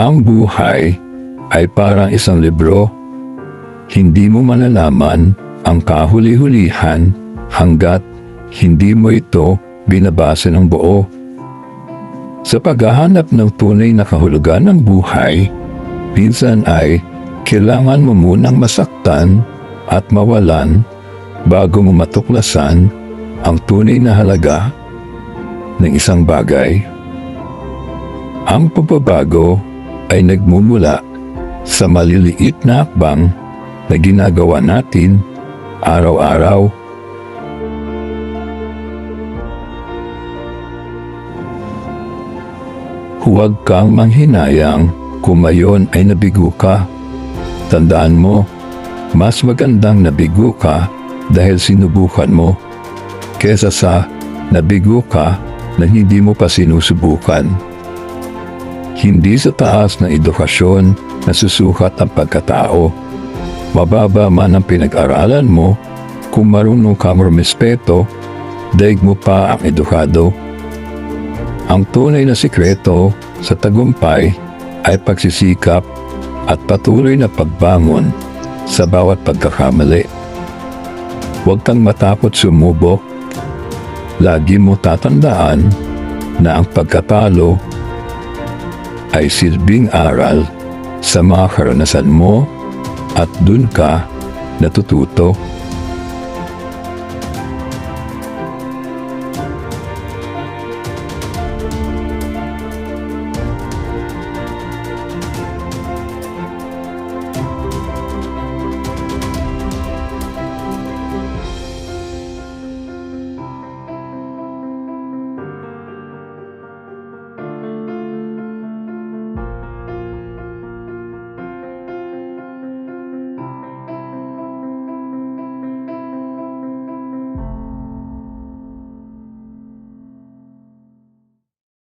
Ang buhay ay parang isang libro. Hindi mo malalaman ang kahuli-hulihan hanggat hindi mo ito binabasa ng buo. Sa paghahanap ng tunay na kahulugan ng buhay, minsan ay kailangan mo munang masaktan at mawalan bago mo matuklasan ang tunay na halaga ng isang bagay. Ang pagbabago ay nagmumula sa maliliit na hakbang na ginagawa natin araw-araw. Huwag kang manghinayang kung mayon ay nabigo ka. Tandaan mo, mas magandang nabigo ka dahil sinubukan mo kesa sa nabigo ka na hindi mo pa sinusubukan. Hindi sa taas ng edukasyon na susukat ang pagkatao. Mababa man ang pinag-aralan mo, kung marunong ka respeto, daig mo pa ang edukado. Ang tunay na sikreto sa tagumpay ay pagsisikap at patuloy na pagbangon sa bawat pagkakamali. Huwag kang matakot sumubok. Lagi mo tatandaan na ang pagkatalo ay silbing aral sa mga karanasan mo at dun ka natututo.